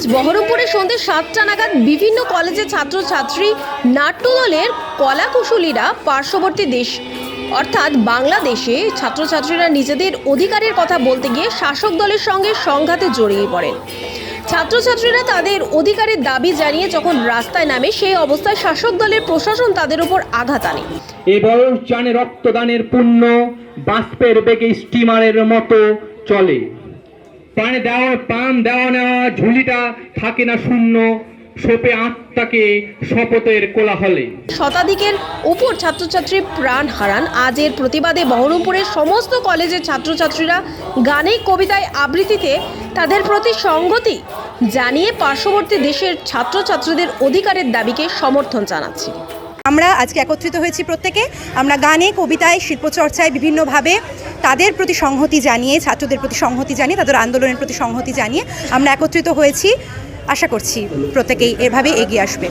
আজ বহরমপুরে সন্ধ্যে সাতটা নাগাদ বিভিন্ন কলেজের ছাত্রছাত্রী নাট্যদলের কলাকুশলীরা পার্শ্ববর্তী দেশ, অর্থাৎ বাংলাদেশে ছাত্রছাত্রীরা নিজেদের অধিকারের কথা বলতে গিয়ে শাসক দলের সঙ্গে সংঘাতে জড়িয়ে পড়েন। ছাত্রছাত্রীরা তাদের অধিকারের দাবি জানিয়ে যখন রাস্তায় নামে, সেই অবস্থায় শাসক দলের প্রশাসন তাদের উপর আঘাত আনে। এ বয়স জানে রক্তদানের পুণ্য, বাষ্পের বেগে স্টিমারের মতো চলে। প্রাণে দেওয়া প্রাণ দেওয়া নেওয়া ঝুলিটা থাকে না শূন্য। সোপে আত্মাকে শপথের কোলাহলে। শতাধিকের উপর ছাত্রছাত্রী প্রাণ হারান। আজের প্রতিবাদে বহরমপুরের সমস্ত কলেজের ছাত্রছাত্রীরা গানে, কবিতায় আবৃত্তিতে তাদের প্রতি সংগতি জানিয়ে পার্শ্ববর্তী দেশের ছাত্রছাত্রীদের অধিকারের দাবিকে সমর্থন জানাচ্ছে। আমরা আজকে একত্রিত হয়েছি প্রত্যেকে। আমরা গানে, কবিতায়, শিল্পচর্চায় বিভিন্নভাবে তাদের প্রতি সংহতি জানিয়ে, ছাত্রদের প্রতি সংহতি জানিয়ে, তাদের আন্দোলনের প্রতি সংহতি জানিয়ে আমরা একত্রিত হয়েছি। আশা করছি প্রত্যেকেই এভাবে এগিয়ে আসবে।